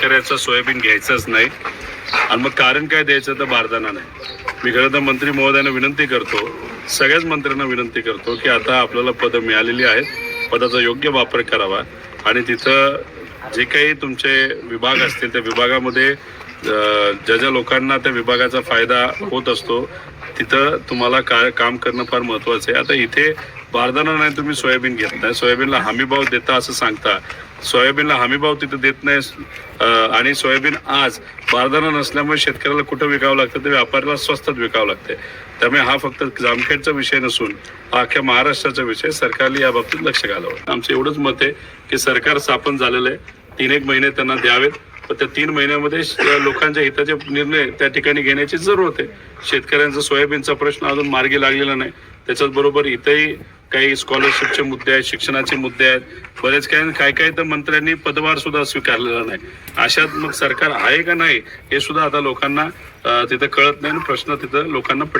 शेतकऱ्याचं सोयाबीन घ्यायचंच नाही. आणि मग कारण काय द्यायचं तर बारदाना नाही. मी खरं तर मंत्री महोदयांना विनंती करतो सगळ्याच मंत्र्यांना विनंती करतो की आता आपल्याला पदं मिळालेली आहेत. पदाचा योग्य वापर करावा. आणि तिथं जे काही तुमचे विभाग असतील त्या विभागामध्ये ज्या ज्या लोकांना त्या विभागाचा फायदा होत असतो तिथं तुम्हाला का काम करणं फार महत्त्वाचं आहे. आता इथे बारदाना नाही तुम्ही सोयाबीन घेत नाही सोयाबीनला हमी भाव देता असं सांगता. सोयाबीनला हमी भाव तिथं देत नाही. आणि सोयाबीन आज बारदाना नसल्यामुळे शेतकऱ्याला कुठं विकावं लागतं? ते व्यापाऱ्याला स्वस्तात विकावं लागते. त्यामुळे हा फक्त जामखेडचा विषय नसून हा अख्ख्या महाराष्ट्राचा विषय सरकारने या बाबतीत लक्ष घालावं. आमचं एवढंच मत आहे की सरकार स्थापन झालेलं आहे. तीन एक महिने त्यांना द्यावेत. त्या तीन महिन्यामध्ये लोकांच्या हिताचे निर्णय त्या ठिकाणी घेण्याची जरूरत आहे. शेतकऱ्यांचा सोयाबीनचा प्रश्न अजून मार्गी लागलेला नाही. त्याच्याच बरोबर इथंही काही स्कॉलरशिपचे मुद्दे आहेत शिक्षणाचे मुद्दे आहेत. बरेच काही काय काय तर मंत्र्यांनी पदभार सुद्धा स्वीकारलेला नाही. अशात मग सरकार आहे का नाही हे सुद्धा आता लोकांना तिथं कळत नाही आणि प्रश्न तिथं लोकांना पडले